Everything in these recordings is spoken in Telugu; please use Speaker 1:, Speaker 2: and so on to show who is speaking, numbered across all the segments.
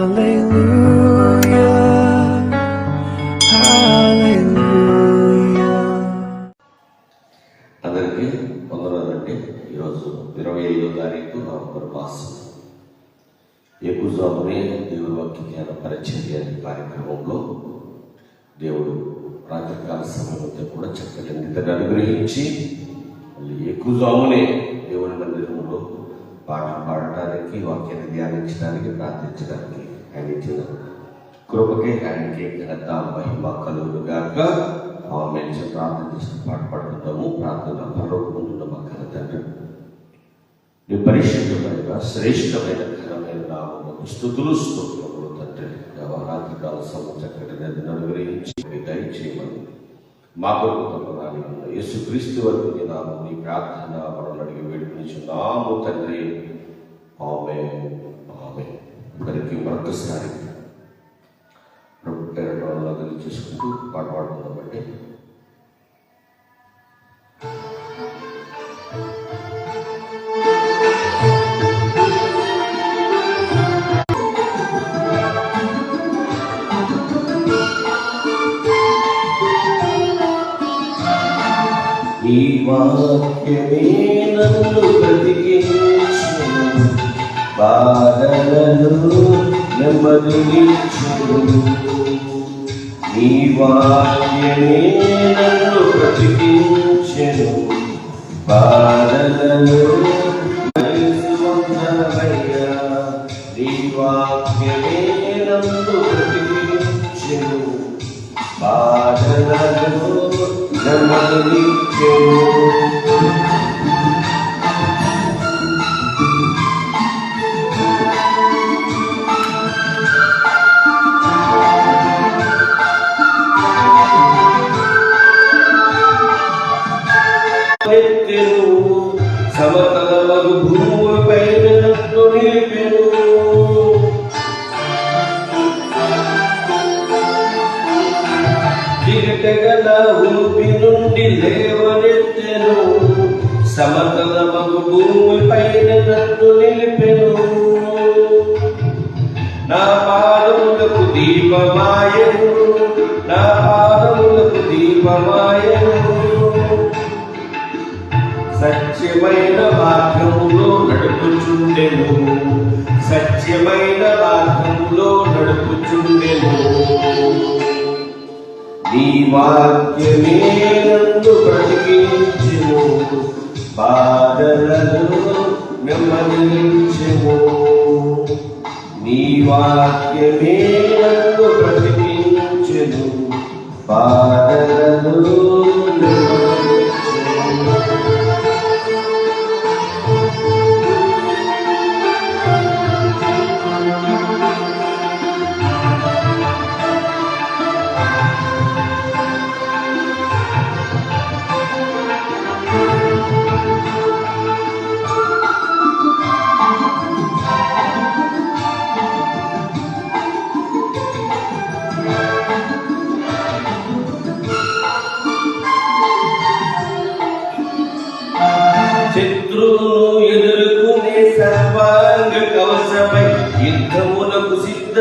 Speaker 1: Hallelujah.
Speaker 2: అందరికీ వందనాలండి ఈరోజు ఇరవై ఐదో తారీఖు నవంబర్ మాసం ఎక్కువజామునే దేవుడి వాక్య జ్ఞాన పరిచర్య అనే కార్యక్రమంలో దేవుడు రాత్రికాల సమయంలో కూడా చక్కటి నిద్రను అనుగ్రహించి మళ్ళీ ఎక్కువజామునే దేవుని మందిరంలో పాటలు పాడటానికి వాక్యాన్ని ధ్యానించడానికి ప్రార్థించడానికి ఆయన ఇచ్చిన కృపకే ఆయనకి ఘనత మహిమ కలుగును గాక. ఆమె ప్రార్థన చేసిన పాట పాడుకుంటాము ప్రార్థన పరలోకముందున్న మా ఘన తండ్రి నీ పరిశుద్ధమైన శ్రేష్టమైన ఘనమైన నామముకు స్థుతులు స్తోత్రములు తండ్రి. రాత్రి కాల సమయం చక్కటి అనుగ్రహించి దయచేయమని మా కొరకు తప్పనాలి యేసుక్రీస్తు వరకు నీ నామం నీ ప్రార్థన మనం అడిగి వేడుకునిచున్నాము తండ్రి. ఆమె అందరికీ మరొకసారి ప్రభు పేరు వాళ్ళని చేసుకుంటూ పాట పాడుతున్నాం అంటే. ఈ వాక్యమే నన్ను ప్రతి బాధలను నెమ్మదినిచ్చును నీ వాక్యమే నన్ను బ్రతికించెను. బాధలను మనసుందరమయ్యా. నీ వాక్యమే నన్ను బ్రతికించెను. బాధలను నన్ను బాధలను నెమ్మదించును నీ వాక్యమే నన్ను బ్రతికించును. బాధలను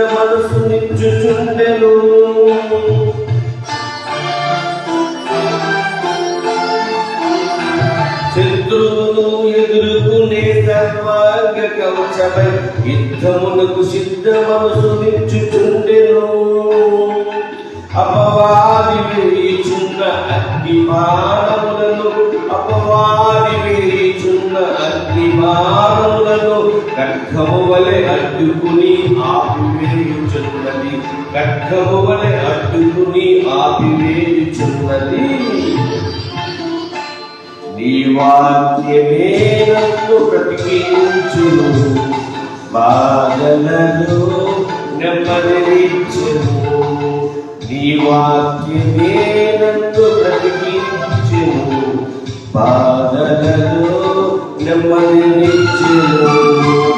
Speaker 2: మనసు నిచ్చుచుండెను శత్రువును ఎదుర్కొనే సర్వాంగ కవచమై యుద్ధమునకు సిద్ధ మనసు నిచ్చుచుండెను అపవాది వేయుచున్న అగ్ని బాణములను అపవాది వేయుచున్న అగ్ని బాణములను ఖడ్గము వలె అడ్డుకుని ఆపివేయుచున్నది ఖడ్గము వలె అడ్డుకుని ఆపివేయుచున్నది నీ వాక్యమే నన్ను బ్రతికించును. బాధలను నెమ్మదినిచ్చును నీ వాక్యమే నన్ను బ్రతికించును. బాధలను నెమ్మదినిచ్చును నా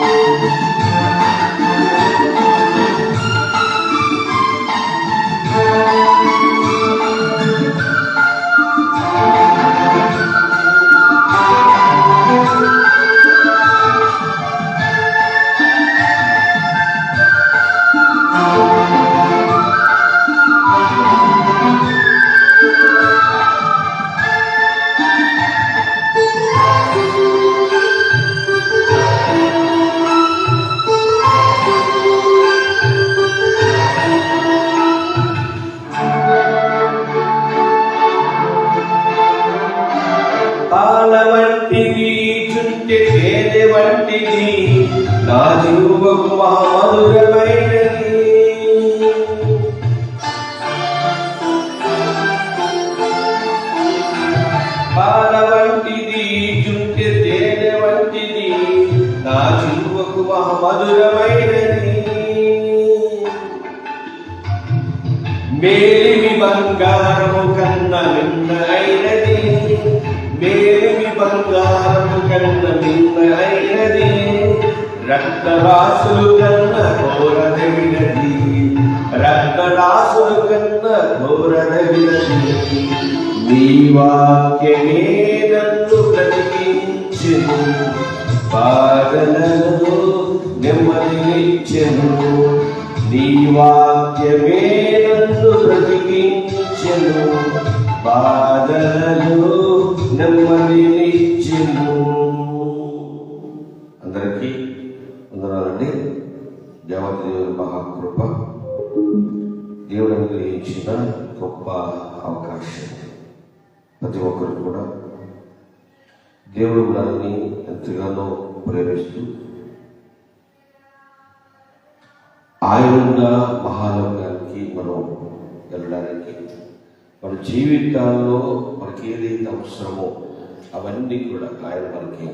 Speaker 2: మేలిమి బంగారము కన్న మిన్న మేలిమి బంగారము కన్న మిన్న రక్తరాసులు కన్న ఘోరదవినది రక్తరాసులు కన్న ఘోరదవినది నీ వాక్యమే నన్ను బ్రతికించెను బాధలలో నెమ్మదినిచ్చెను నీ వాక్యమే నన్ను బ్రతికించెను. బాధలలో నెమ్మదినిచ్చెను అందరికీ వందనాలండి. దేవత మహాకృప. దేవుడు అనుగ్రహించిన గొప్ప అవకాశం. ప్రతి ఒక్కరు కూడా దేవుడు మనల్ని ఎంతగానో ప్రేమిస్తూ ఆయన ఉన్న మహాలోకానికి మనం వెళ్ళడానికి మన జీవితాల్లో మనకి ఏదైతే అవసరమో అవన్నీ కూడా ఆయన మనకి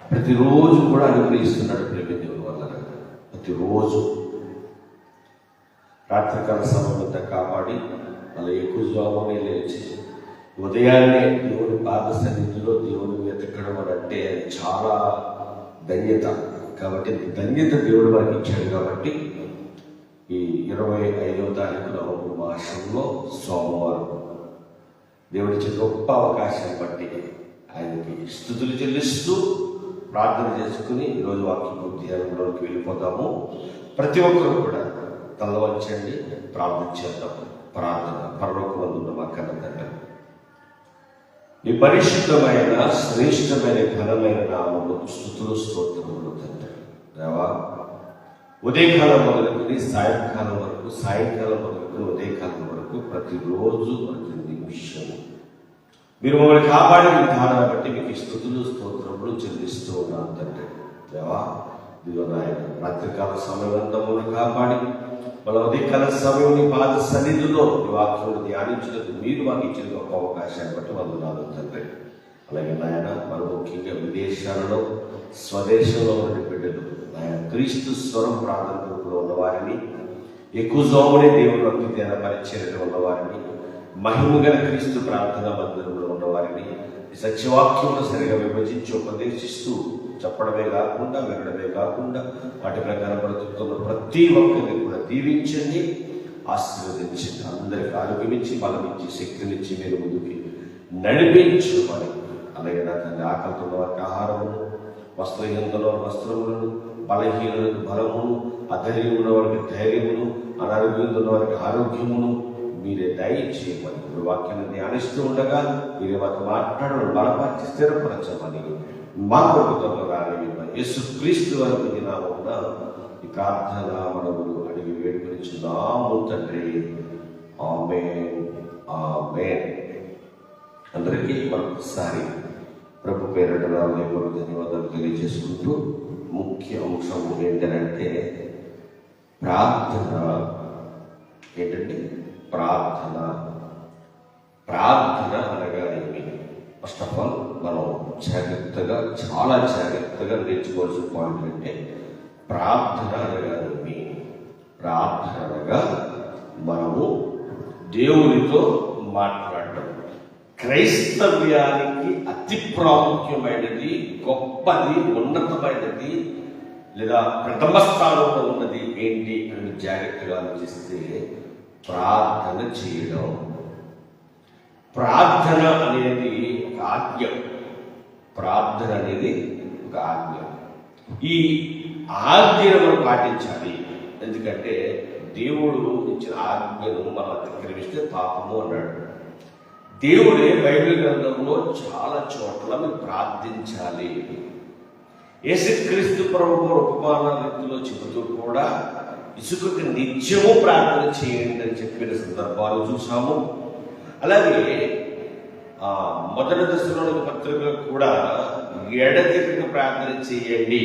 Speaker 2: ప్రతిరోజు కూడా అనుగ్రహిస్తున్నాడు ప్రేమ దేవుని వల్ల ప్రతిరోజు. రాత్రికాల సమయంతా కాపాడి మళ్ళీ ఎక్కువ జామునే లేచి ఉదయాన్నే దేవుని పాద సన్నిధిలో దేవుని వెతకడం అని అంటే అది చాలా ధన్యత. కాబట్టి ధన్యత దేవుడు మనకి ఇచ్చాడు కాబట్టి ఈ ఇరవై ఐదవ తారీఖు నవంబర్ మాసంలో సోమవారం దేవుడిచ్చే గొప్ప అవకాశం బట్టి ఆయనకి స్థుతులు చెల్లిస్తూ ప్రార్థన చేసుకుని ఈరోజు వాక్య ధ్యానంలోకి వెళ్ళిపోతాము. ప్రతి ఒక్కరూ కూడా తల వంచండి ప్రార్థన చేద్దాం ప్రార్థన పరలోకమందున్న మా కన్న తండ్రి నీ పరిశుద్ధమైన శ్రేష్టమైన ఘనమైన నామము స్థుతులు స్తోత్రములు తండ్రి దేవా ఉదయకాలం మొదలుకొని సాయంకాలం వరకు సాయంకాలం మొదలుకొని ఉదయకాలం వరకు ప్రతిరోజు ప్రతి నిమిషము మీరు మమ్మల్ని కాపాడే విధానం బట్టి మీకు స్థుతులు స్తోత్రములు చెల్లిస్తూ ఉన్నాను తండ్రి. దేవా ఇదిగో నాయన రాత్రికాల సమయం అంతా మమ్మల్ని కాపాడి మనం ఉదయకాల సమయం నీ పాద సన్నిధిలో వాక్యం ధ్యానించినందుకు మీరు మాకు ఇచ్చిన గొప్ప అవకాశాన్ని బట్టి వందనాలు తండ్రి. అలాగే నాయన మరి ముఖ్యంగా విదేశాలలో స్వదేశంలో ఉన్న బిడ్డలు నాయన క్రీస్తు స్వరం ప్రాధాన్యతలో గ్రూపులో ఉన్న వారిని ఎక్కువ జోమునే దేవుడు అభ్యుదయ పరిచర్యలో ఉన్న వారిని మహిమగల క్రీస్తు ప్రార్థన మందిరంలో ఉన్న వారిని ఈ సరిగా విభజించి ఉపదేశిస్తూ చెప్పడమే కాకుండా వినడమే కాకుండా వాటి ప్రకారం బ్రతుకుతున్న ప్రతి ఒక్కరిని కూడా దీవించండి ఆశీర్వదించండి అందరికి ఆరోగ్యం ఇచ్చి శక్తినిచ్చి మీరు ముందుకి నడిపించుమని అలాగే నా తండ్రి ఆకలితో ఉన్న వారికి ఆహారమును వస్త్రహీనతలో వస్త్రములను బలహీనులకు బలమును అధైర్యం ఉన్న వారికి ధైర్యమును అనారోగ్యంతో ఉన్న వారికి ఆరోగ్యమును మీరే దయచేయమని ఇప్పుడు వాక్యాన్ని ధ్యానిస్తూ ఉండగా మీరే మాకు మాట్లాడడం బలపరిచి స్థిరపరచమని మా ప్రభుత్వంలో యేసుక్రీస్తు వారి క్రీస్తు వరకు నామమున ఈ ప్రార్థన మనములు అడిగి వేడుకొనిచున్నాము తండ్రి. ఆమెన్. ఆమెన్. అందరికీ మరొకసారి ప్రభు పేరట రామదేవ ధన్యవాదాలు తెలియజేసుకుంటూ ముఖ్య అంశం ఏంటంటే ప్రార్థన. ఏంటంటే ప్రార్థన. ప్రార్థన అనగా ఏమి ఫస్ట్ ఆఫ్ ఆల్ జాగ్రత్తగా చాలా జాగ్రత్తగా నేర్చుకోవాల్సిన పాయింట్ అంటే ప్రార్థన అనగా ఏమి ప్రార్థన అనగా మనము దేవునితో మాట్లాడటం క్రైస్తవ్యానికి అతి ప్రాముఖ్యమైనది గొప్పది ఉన్నతమైనది లేదా ప్రథమ స్థానంలో ఉన్నది ఏంటి అని జాగ్రత్తగా ఆలోచిస్తే ప్రార్థన చేయడం. ప్రార్థన అనేది ఒక ఆజ్ఞ. ప్రార్థన అనేది ఒక ఆజ్ఞ. ఈ ఆజ్ఞను మనం పాటించాలి. ఎందుకంటే దేవుడు ఇచ్చిన ఆజ్ఞను మనం అతిక్రమిస్తే పాపము అన్నాడు. దేవుడే బైబిల్ గ్రంథంలో చాలా చోట్ల మీరు ప్రార్థించాలి. యేసుక్రీస్తు ప్రభు ఉపమాన రీతిలో చెబుతూ కూడా ఇసుకకి నిత్యము ప్రార్థన చేయండి అని చెప్పిన సందర్భాలు చూసాము. అలాగే మొదటి దశలోని పత్రికలు కూడా ఎడతెగక ప్రార్థన చేయండి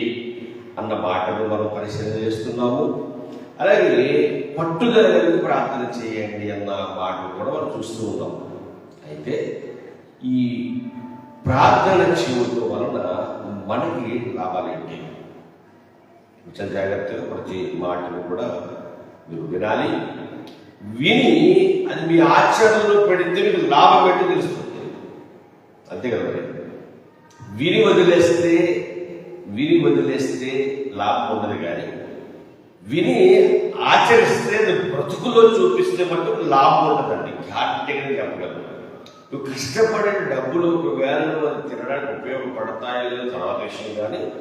Speaker 2: అన్న మాటను మనం పరిశీలన చేస్తున్నాము. అలాగే పట్టుదల కలిగి ప్రార్థన చేయండి అన్న మాటలు కూడా మనం చూస్తూ ఉన్నాం. అయితే ఈ ప్రార్థన జీవితం వలన మనకి లాభాలేంటి కొంచెం జాగ్రత్తగా ప్రతి మాటను కూడా మీరు వినాలి. విని అది మీ ఆచరణలో పెడితే మీకు లాభం పెట్టి తెలుస్తుంది. అంతే కదా మరి. విని వదిలేస్తే విని వదిలేస్తే లాభం ఉండదు కానీ విని ఆచరిస్తే బ్రతుకులో చూపిస్తే మటుకు లాభం ఉండదండి. గ్యారంటీగా చెప్పగలను. నువ్వు కష్టపడే డబ్బులు ఒకవేళ అది తినడానికి ఉపయోగపడతాయో తర్వాత విషయం కానీ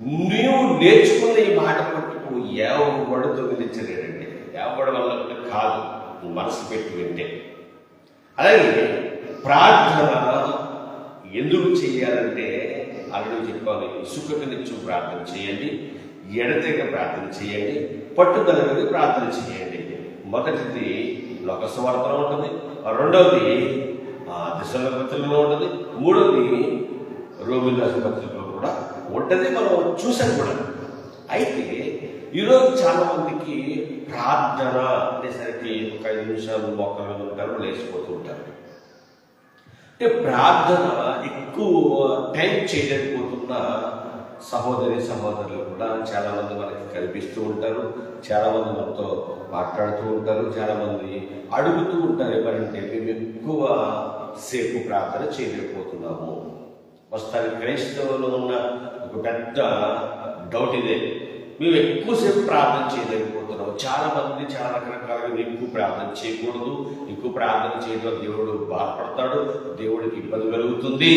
Speaker 2: నీవు నేర్చుకున్న ఈ మాట మటుకు ఎవడు దొంగిలించలేడండి ఎవడి వల్ల కాదు. నువ్వు మనసు పెట్టి వింటే. అలాగే ప్రార్థన ఎందుకు చేయాలంటే ఆల్రెడీ చెప్పాను ఇసుక నిత్యం ప్రార్థన చేయండి ఎడతెగ ప్రార్థన చేయండి పట్టుదల మీద ప్రార్థన చేయండి. మొదటిది లోక స్వార్థలో ఉంటుంది రెండవది దిశల పత్రికలో ఉంటుంది మూడవది రోగుల పత్రికలో కూడా ఉంటుంది మనం చూసాం కూడా. అయితే ఈరోజు చాలా మందికి ప్రార్థన అనేసరికి ఒక ఐదు నిమిషాలు మొక్కలు ఉంటారు లేచిపోతూ ఉంటారు. అంటే ప్రార్థన ఎక్కువ టైం చేయలేకపోతున్న సహోదరి సహోదరులు కూడా చాలామంది మనకి కనిపిస్తూ ఉంటారు చాలామంది మనతో మాట్లాడుతూ ఉంటారు చాలామంది అడుగుతూ ఉంటారు ఎవరంటే మేము ఎక్కువ సేపు ప్రార్థన చేయలేకపోతున్నాము. ప్రస్తుతానికి క్రైస్తవులో ఉన్న ఒక పెద్ద డౌట్ ఇదే. మేము ఎక్కువసేపు ప్రార్థన చేయలేకపోతున్నాం చాలా మంది చాలా రకరకాలుగా ఎక్కువ ప్రార్థన చేయకూడదు. ఎక్కువ ప్రార్థన చేయడం దేవుడు బాధపడతాడు. దేవుడికి ఇబ్బంది కలుగుతుంది.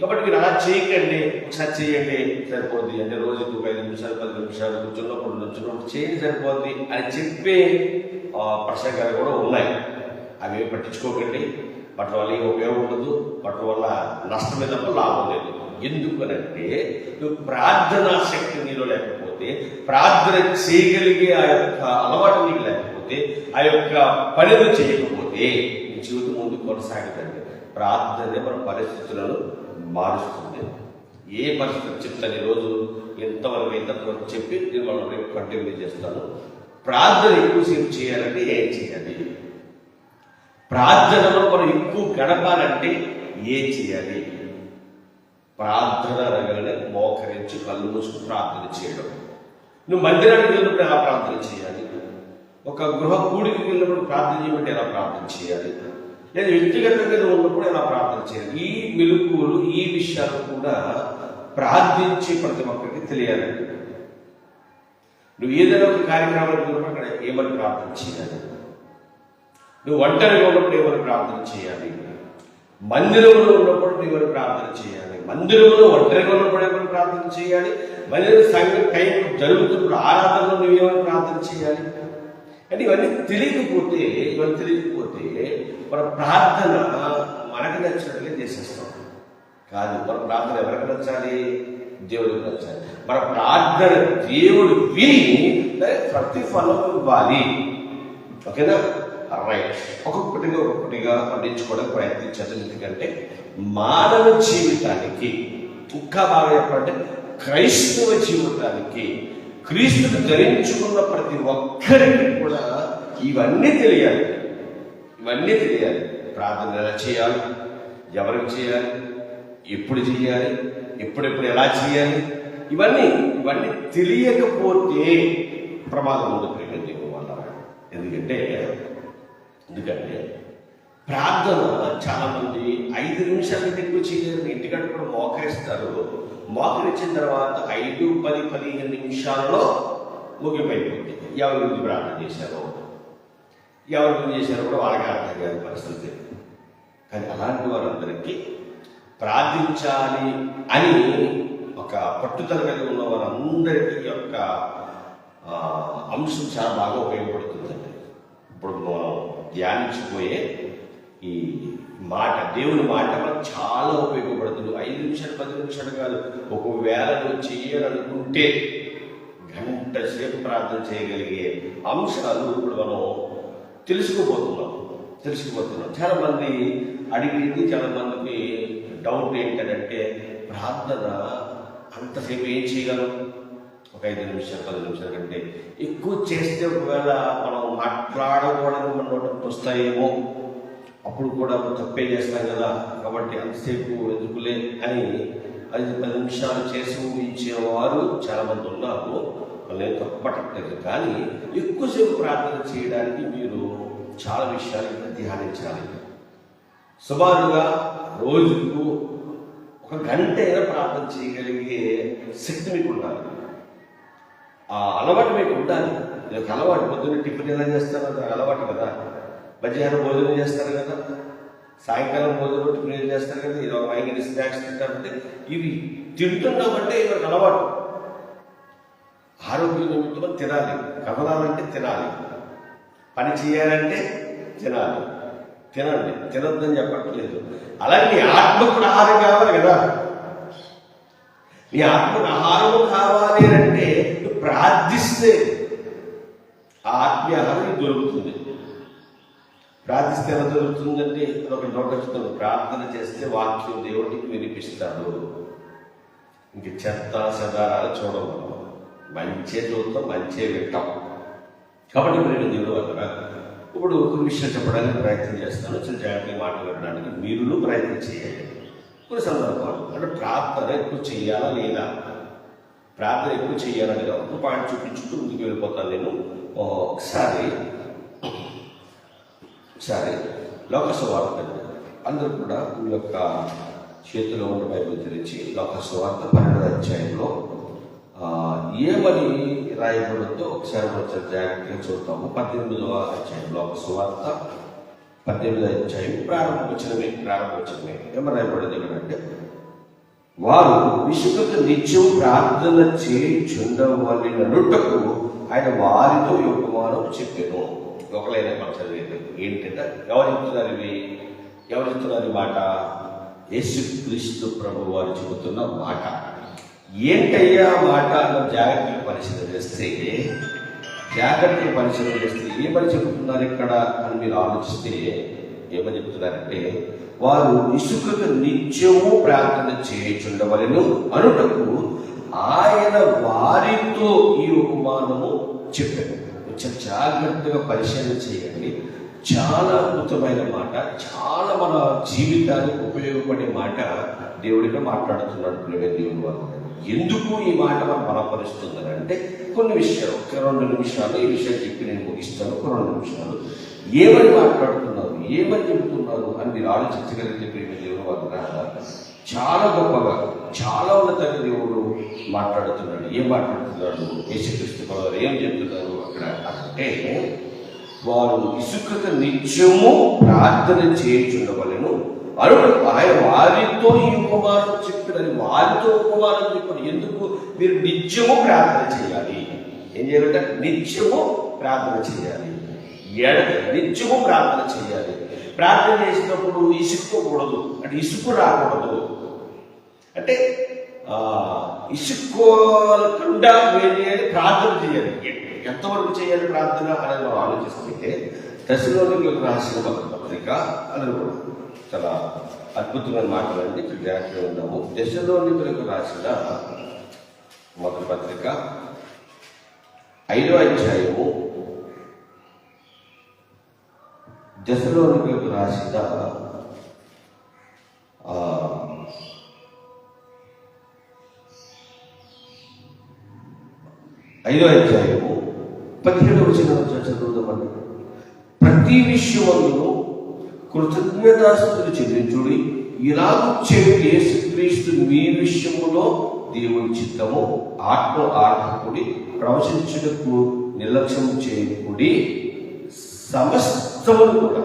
Speaker 2: కాబట్టి మీరు అలా చేయకండి. ఒకసారి చేయండి. సరిపోద్ది. అంటే రోజుకు ఒక ఐదు నిమిషాలు పది నిమిషాలు కూర్చున్నప్పుడు నుంచున్నప్పుడు చేయండి సరిపోద్ది అని చెప్పే ప్రసంగాలు కూడా ఉన్నాయి. అవి పట్టించుకోకండి. వాటి వల్ల ఏం ఉపయోగం ఉండదు. వాటి వల్ల నష్టమే తప్ప లాభం లేదు. ఎందుకనంటే నువ్వు ప్రార్థనా శక్తి నీలో లేకపోతే ప్రార్థన చేయగలిగే ఆ యొక్క అలవాటు నీకు లేకపోతే ఆ యొక్క పనులు చేయకపోతే నీ జీవితం ముందు కొనసాగుతుంది. ప్రార్థనే మన పరిస్థితులను మారుస్తుంది. ఏ పరిస్థితి చెప్తాను ఈరోజు? ఎంతవరకు ఎంతవరకు చెప్పి నేను మనం రేపు కంటిన్యూ చేస్తాను. ప్రార్థన ఎక్కువసేపు చేయాలంటే ఏం చేయాలి? ప్రార్థనలో మనం ఎక్కువ గడపాలంటే ఏం చేయాలి? ప్రార్థన అనగానే మోకరించి కళ్ళు మూసుకు ప్రార్థన చేయడం. నువ్వు మందిరానికి వెళ్ళినప్పుడు ఎలా ప్రార్థన చేయాలి? ఒక గృహ కూడికి వెళ్ళినప్పుడు ప్రార్థన చేయమంటే ఎలా ప్రార్థన చేయాలి? లేదా వ్యక్తిగతంగా ఉన్నప్పుడు ఎలా ప్రార్థన చేయాలి? ఈ మెలుపులు ఈ విషయాలు కూడా ప్రార్థించి ప్రతి ఒక్కరికి తెలియాలి. నువ్వు ఏదైనా ఒక కార్యక్రమానికి అక్కడ ఏమని ప్రార్థన చేయాలి? నువ్వు ఒంటరిగా ఉన్నప్పుడు ఏమని ప్రార్థన చేయాలి? మందిరంలో ఉన్నప్పుడు నువ్వు ప్రార్థన చేయాలి? మందిరంలో ఒంటరిగా ఉన్నప్పుడు ఏమని ప్రార్థన చేయాలి. మళ్ళీ సంఘ టైం జరుగుతున్నప్పుడు ఆరాధనలో నువ్వేమని ప్రార్థన చేయాలి? అంటే ఇవన్నీ తెలియకపోతే ఇవన్నీ తెలియకపోతే మన ప్రార్థన మనకు నచ్చినట్లే చేసేస్తాం. కాదు మన ప్రార్థన ఎవరికి నచ్చాలి? దేవుడికి నచ్చాలి. మన ప్రార్థన దేవుడు విని దానికి ప్రతిఫలం ఇవ్వాలి. ఓకేనా? అరవై ఒక్కొక్కటిగా ఒక్కొక్కటిగా పండించుకోవడానికి ప్రయత్నించారు ఎందుకంటే మానవ జీవితానికి ఇంకా బాగా చెప్పాలంటే క్రైస్తవ జీవితానికి క్రీస్తుని ధరించుకున్న ప్రతి ఒక్కరికి కూడా ఇవన్నీ తెలియాలి. ఇవన్నీ తెలియాలి. ప్రార్థన ఎలా చేయాలి? ఎవరికి చేయాలి? ఎప్పుడు చేయాలి? ఎప్పుడెప్పుడు ఎలా చేయాలి? ఇవన్నీ ఇవన్నీ తెలియకపోతే ప్రమాదం ఉంది ఎందుకంటే ఎందుకంటే ప్రార్థన చాలామంది ఐదు నిమిషాల దిక్కు చేయలేరు? ఇంటికంటే కూడా మోకరిస్తారు. మోకరించిన తర్వాత ఐదు పది పదిహేను నిమిషాల్లో ముగిపోయిపోతుంది. ఎవరి గురించి ప్రార్థన చేశారో? ఎవరి గురించి చేశారో కూడా వాళ్ళకి అర్థం కాదు పరిస్థితి కానీ అలాంటి వారందరికీ ప్రార్థించాలి అని ఒక పట్టుదల కలిగి ఉన్న వారందరికీ యొక్క అంశం చాలా బాగా ఉపయోగపడుతుందండి. ఇప్పుడు మనం ధ్యానించిపోయే ఈ మాట దేవుని మాట చాలా ఉపయోగపడుతుంది. ఐదు నిమిషాలు పది నిమిషాలు కాదు. ఒకవేళ నువ్వు చేయాలనుకుంటే గంట సేపు ప్రార్థన చేయగలిగే అంశాలు ఇప్పుడు మనం తెలుసుకోబోతున్నాం. తెలుసుకుపోతున్నాం చాలా మంది అడిగింది చాలా మందికి డౌట్ ఏంటంటే ప్రార్థన అంతసేపు ఏం చేయగలం? ఒక ఐదు నిమిషాలు పది నిమిషాల కంటే ఎక్కువ చేస్తే ఒకవేళ మనం మాట్లాడకూడదు మన నోటికి వస్తాయేమో అప్పుడు కూడా తప్పే చేస్తాం కదా. కాబట్టి అంతసేపు ఎందుకులే అని ఐదు పది నిమిషాలు చేసి ఊహించేవారు చాలా మంది ఉన్నారు. నేను తప్పట్లేదు. కానీ ఎక్కువసేపు ప్రార్థన చేయడానికి మీరు చాలా విషయాలు ఇక్కడ ధ్యానించాలి. సుమారుగా రోజుకు ఒక గంట అయినా ప్రార్థన చేయగలిగే శక్తి మీకు ఉండాలి. ఆ అలవాటు మీకు ఉండాలి. ఒక అలవాటు. పొద్దున్న టిఫిన్ ఎలా చేస్తారు అది అలవాటు కదా. మధ్యాహ్నం భోజనం చేస్తారు కదా. సాయంకాలం భోజనం టిఫిన్ ఏం చేస్తారు కదా. ఇది ఒక ఐదు స్నాక్స్ తింటారంటే ఇవి తింటున్నామంటే ఇది ఒక అలవాటు. ఆరోగ్య నిమిత్తం తినాలి. కదలాలంటే తినాలి. పని చేయాలంటే తినాలి. తినండి. తినద్దని చెప్పట్లేదు. అలాగే నీ ఆత్మకు ఆహారం కావాలి కదా. నీ ఆత్మకు ఆహారం కావాలి అంటే ప్రార్థిస్తే ఆ ఆత్మీయ ఆహారం దొరుకుతుంది. ప్రార్థిస్తే ఎలా దొరుకుతుందంటే ఒక నోటొచ్చుతుంది ప్రార్థన చేస్తే వాక్యం దేవుడికి వినిపిస్తాడు. ఇంక చెత్త సదారాలు చూడవు. మంచే చూస్తాం మంచే వింటాం. కాబట్టి మీరు దేవుడు వల్ల ఇప్పుడు కొన్ని విషయాలు చెప్పడానికి ప్రయత్నం చేస్తాను. చిన్న జాగ్రత్తగా మాట్లాడడానికి మీరును ప్రయత్నం చేయాలి కొన్ని సందర్భాలు అంటే ప్రార్థన ఎక్కువ చేయాలా లేదా? ప్రార్థన ఎక్కువ చేయాలని ఒక పాయింట్ చూపించుకుంటూ ముందుకు వెళ్ళిపోతాను నేను. ఓ, ఒకసారి. ఒకసారి. లోకసవార్త అందరూ కూడా మీ యొక్క చేతిలో ఉన్న బైబిల్ తెరిచి లోకసవార్త పన్నెండు అధ్యాయంలో ఏమని రాయబడుతో ఒకసారి మనం జాగ్రత్తగా చూద్దాము. పద్దెనిమిదవ అధ్యాయం లోకసవార్త పద్దెనిమిదవ అధ్యాయం ప్రారంభించడమే ప్రారంభించడమే ఏమని రాయబడింది అంటే వారు విశుద్ధత నిత్యం ప్రార్థన చేయుచుండవలననుటకు ఆయన వారితో యోగమానం చెప్పాను. ఒకలైనా మనం చదివేది ఏంటంటే ఎవరు చెప్తున్నారు ఇవి? ఎవరు చెప్తున్నారు మాట? యేసుక్రీస్తు ప్రభు వారు చెబుతున్న మాట. ఏంటయ్యా మాట అన్న జాగ్రత్తగా పరిశీలన చేస్తే జాగ్రత్తలు పరిశీలన చేస్తే ఏమని చెబుతున్నారు ఇక్కడ అని మీరు ఆలోచిస్తే ఏమని చెప్తున్నారంటే వారు ఇసుకకు నిత్యము ప్రార్థన చేయుచుండవలను. అనుటకు ఆయన వారితో ఈ ఉపమానము చెప్పారు. కొంచెం జాగ్రత్తగా పరిశీలన చేయండి. చాలా అద్భుతమైన మాట చాలా మన జీవితానికి ఉపయోగపడే మాట దేవుడిగా మాట్లాడుతున్నాడు ప్రేమ దేవుని ఎందుకు ఈ మాట మనం బలపరుస్తుందని అంటే కొన్ని విషయాలు ఒక రెండు నిమిషాలు ఈ విషయం చెప్పి నేను ముగిస్తాను. ఒక రెండు నిమిషాలు ఏమని మాట్లాడుతున్నారు? ఏమని చెబుతున్నారు? అని మీరు ఆలోచించగలిగితే ప్రేమ దేవుని వల్ల చాలా గొప్పగా చాలా ఉన్నతంగా దేవుడు మాట్లాడుతున్నాడు. ఏం మాట్లాడుతున్నాడు? యేసుక్రీస్తు వారు ఏం చెప్తున్నారు అక్కడ? అంటే వారు ఇసుకత నిత్యము ప్రార్థన చేయించుండవలను. అరుడు ఆయన వారితో ఈ ఉపమానం చెప్పినది వారితో ఉపమానం చెప్పాడు ఎందుకు? మీరు నిత్యము ప్రార్థన చేయాలి. ఏం చేయాలంటే నిత్యము ప్రార్థన చేయాలి. ఎడ నిత్యము ప్రార్థన చేయాలి. ప్రార్థన చేసినప్పుడు ఇసుక్కోకూడదు అంటే ఇసుక్కు రాకూడదు. అంటే ఇసుక్కోకుండా ఏం చేయాలి ప్రార్థన చేయాలి. ఎంతవరకు చేయాలి ప్రార్థన అనేది మనం ఆలోచిస్తే దశలోనికి రాసిన పత్రిక అని కూడా చాలా అద్భుతమైన మాటలండి. ఇక్కడ జాగ్రత్తగా ఉన్నాము. దశలోనికులకు రాసిన మొదటి పత్రిక ఐదో అధ్యాయము దశలోనికులకు రాసిన ఆ, ఐదో అధ్యాయము పదిహేడు వచ్చిన చదువుదామండి. ప్రతి విషయంలో కృతజ్ఞతాస్తులు చెల్లించుడి. ఇలాగ చెవి యేసుక్రీస్తు మీ విషయములో దేవుని చిత్తము ఆత్మ ఆర్థకుడి ప్రవచించుటకు నిర్లక్ష్యం చేయకుడి సమస్త సమస్తమును కూడా.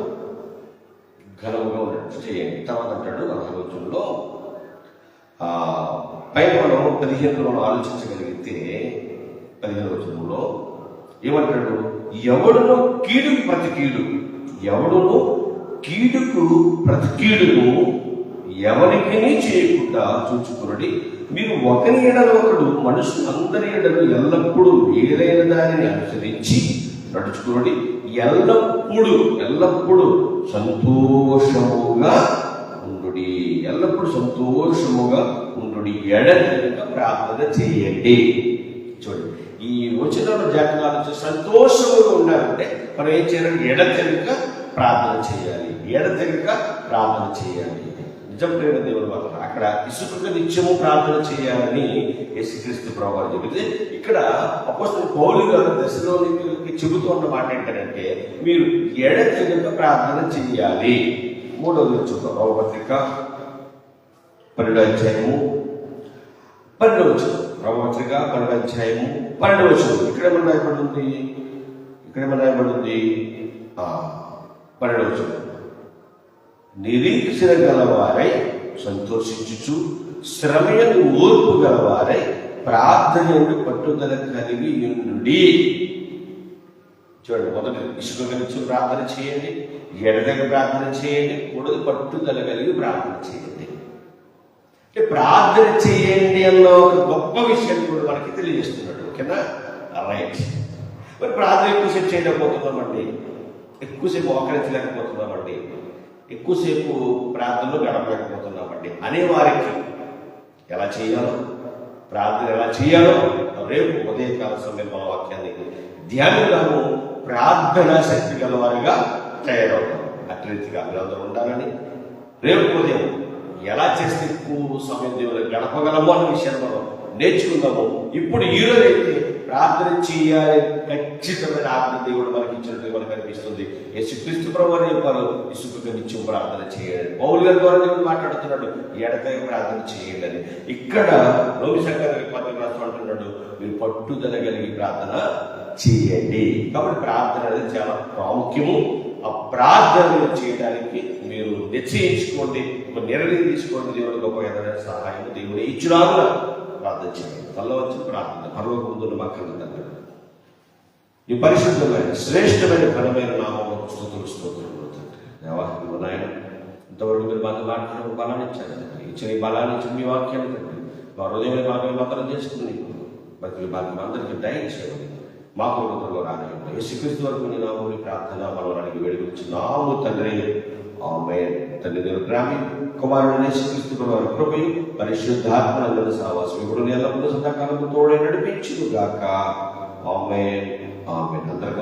Speaker 2: ఘనముగా ఉన్నట్టు చేయండి తర్వాత అంటాడు నలభై రోజుల్లో పైన మనం పదిహేను మనం ఆలోచించగలిగితే పదిహేను రోజుల్లో ఏమంటాడు? ఎవడును కీడుకు ప్రతి కీడు ఎవడును కీడుకు ప్రతి కీడును ఎవరికి చేయకుండా చూచుకునడి. మీరు ఒకరి ఎడలు ఒకడు మనుషులందరి ఎడలు ఎల్లప్పుడూ వేరైన దానిని అనుసరించి నడుచుకునడి. ఎల్లప్పుడూ ఎల్లప్పుడూ సంతోషముగా ఉండుడి. ఎల్లప్పుడూ సంతోషముగా ఉండుడి. ఎడతెగక ప్రార్థన చేయండి. చూడండి ఈ వచనంలో జాతకాల నుంచి సంతోషముగా ఉండాలంటే మనం ఏం చేయాలి ఎడతెగక ప్రార్థన చేయాలి? ఎడతెగక ప్రార్థన చేయాలి? నిజమైన దేవుడు మాత్రం అక్కడ ఇసుక నిత్యము ప్రార్థన చేయాలని యేసుక్రీస్తు ప్రభావం చెబితే ఇక్కడ అపోస్తుల పౌలు గారు దశలోనికి చెబుతూ ఉన్న మాట ఏంటంటే మీరు ఎడతెగక ప్రార్థన చేయాలి మూడవది చూద్దాం. రోమపత్రిక పన్నెండు అధ్యాయము. పన్నెండు వచ్చిన పన్నెండు అధ్యాయము పన్నెండు వచ్చిన ఇక్కడ ఏమన్నా రాయబడి ఉంది. ఇక్కడ ఏమన్నా రాయబడి ఉంది. పన్నెండు నిరీక్షణ గలవారై సంతోషించుచు శ్రమయందు ఓర్పు గలవారై ప్రార్థన పట్టుదల కలిగి ఉండి చూడండి మొదటి ఇసుక కలిసి ప్రార్థన చేయండి ఎడదగ ప్రార్థన చేయండి మూడోది పట్టుదల కలిగి ప్రార్థన చేయండి. అంటే ప్రార్థన చేయండి అన్న ఒక గొప్ప విషయం కూడా మనకి తెలియజేస్తున్నాడు ఓకేనా? రైట్. మరి ప్రార్థన ఎక్కువసేపు చేయలేకపోతున్నామండి. ఎక్కువసేపు మోకరించలేకపోతున్నామండి ఎక్కువసేపు ప్రార్థనలో గడపలేకపోతున్నామండి. అనే వారికి ఎలా చేయాలో ప్రార్థన ఎలా చేయాలో రేపు ఉదయకాల సమయం మన వాక్యాన్ని ధ్యానులను ప్రార్థన శక్తి గలవారిగా తయారవుతాం. అట్టి రీతిగా మీరందరూ ఉండాలని రేపు ఉదయం ఎలా చేస్తే ఎక్కువ సమయం దేవుని గడపగలము అనే విషయాన్ని మనం నేర్చుకుందాము. ఇప్పుడు ఈ అయితే ప్రార్థన చేయాలి. ఖచ్చితమైన ఆజ్ఞ దేవుడు మనకి ఇచ్చినట్టు మనకు అనిపిస్తుంది. యేసుక్రీస్తు ప్రభు అని చెప్పారు ఇసుక నిత్యం ప్రార్థన చేయాలి. పౌలు గారి ద్వారా దేవుడు మాట్లాడుతున్నాడు ఎడతగా ప్రార్థన చేయండి ఇక్కడ రోమి సంఘానికి పత్రిక రాస్తూ అంటున్నాడు మీరు పట్టుదల కలిగి ప్రార్థన చేయండి. కాబట్టి ప్రార్థన అనేది చాలా ప్రాముఖ్యము. ఆ ప్రార్థన చేయడానికి మీరు నిశ్చయించుకోండి ఒక నిర్ణయం తీసుకోండి. దేవుడికి గొప్ప ఏదైనా సహాయం దేవుడు ఇచ్చురాగా ప్రార్థన చేయండి తల్ల వచ్చి ప్రార్థన పర్వక ముందు మా తండ్రి ఈ పరిశుద్ధమైన శ్రేష్టమైన ఘనమైన నామం స్థుతులు స్తోత్రులు తండ్రి దేవా నాయన ఇంతవరకు మీరు మాకు మాట్లాడిన బలాన్ని ఇచ్చారు. తండ్రి ఇచ్చిన ఈ బలాన్ని ఇచ్చిన మీ వాక్యాన్ని తండ్రి మా హృదయమైన మాకు మాత్రం చేసుకుని బతులు మాకు అందరికీ దయచేయండి మా కొడుకులో రానివ్వండి. యేసుక్రీస్తు వరకు నీ నామని ప్రార్థన మనం మనవరానికి వేడుకొచ్చున్నాము తండ్రి ఆమె తండ్రి దేవుడు గ్రామీ కుమారుడు యేసుక్రీస్తు వారి కృపయు పరిశుద్ధాత్మలందరి సావాసం ఇప్పుడు ఎల్లప్పుడూ సదాకాలము తోడే నడిపించుగాక ఆమె ఆమె అందరికీ